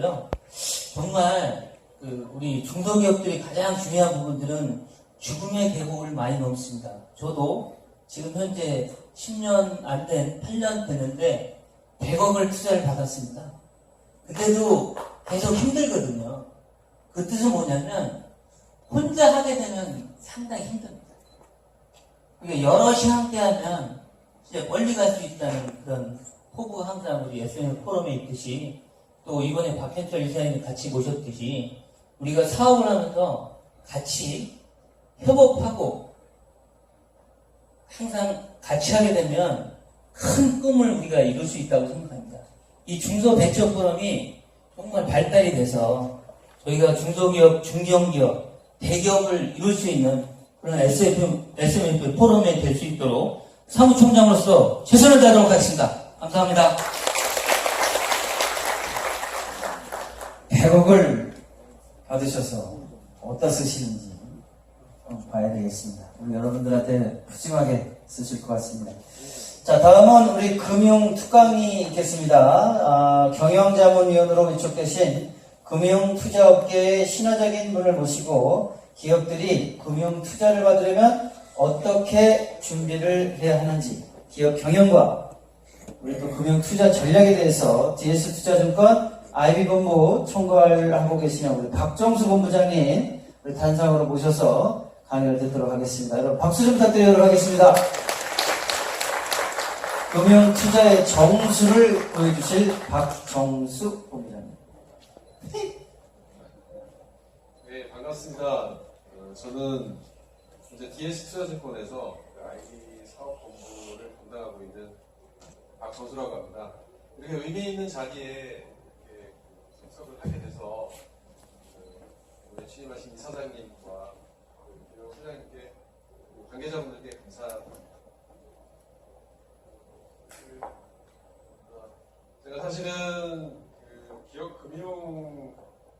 고요. 정말 그 우리 중소기업들이 가장 중요한 부분들은 죽음의 계곡을 많이 넘습니다. 저도 지금 현재 10년 안 된, 8년 됐는데 100억을 투자를 받았습니다. 그때도 계속 힘들거든요. 그 뜻은 뭐냐면 혼자 하게 되면 상당히 힘듭니다. 그러니까 여럿이 함께하면 진짜 멀리 갈 수 있다는 그런 포부 항상 우리 SN 포럼에 있듯이 또 이번에 박현철 이사님이 같이 모셨듯이 우리가 사업을 하면서 같이 협업하고 항상 같이 하게 되면 큰 꿈을 우리가 이룰 수 있다고 생각합니다. 이 중소벤처 포럼이 정말 발달이 돼서 저희가 중소기업, 중견기업, 대기업을 이룰 수 있는 그런 SFM, SMF 포럼이 될 수 있도록 사무총장으로서 최선을 다하도록 하겠습니다. 감사합니다. 100억을 받으셔서 어디다 쓰시는지 봐야 되겠습니다. 우리 여러분들한테 푸짐하게 쓰실 것 같습니다. 자, 다음은 우리 금융 특강이 있겠습니다. 아, 경영자문위원으로 위촉되신 금융투자업계의 신화적인 분을 모시고 기업들이 금융 투자를 받으려면 어떻게 준비를 해야 하는지 기업 경영과 우리 또 금융 투자 전략에 대해서 DS 투자증권 IB 본부 총괄 하고 계시는 우리 박정수 본부장님 우리 단상으로 모셔서 강의를 듣도록 하겠습니다. 여러분 박수 좀 부탁드리도록 하겠습니다. 금융 투자의 정수를 보여주실 박정수 본부장님. 네, 반갑습니다. 어, 저는 현재 DS 투자증권에서 그 IT 사업 본부를 담당하고 있는 박정수라고 합니다. 이렇게 의미 있는 자리에 참석을 하게 돼서 어, 오늘 취임하신 이사장님과 소장님께 관계자분들께 감사합니다. 그, 어, 제가 사실은 그 기업 금융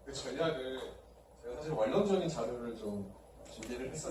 그 전략을 제가 사실 원론적인 자료를 좀 준비를 했었는데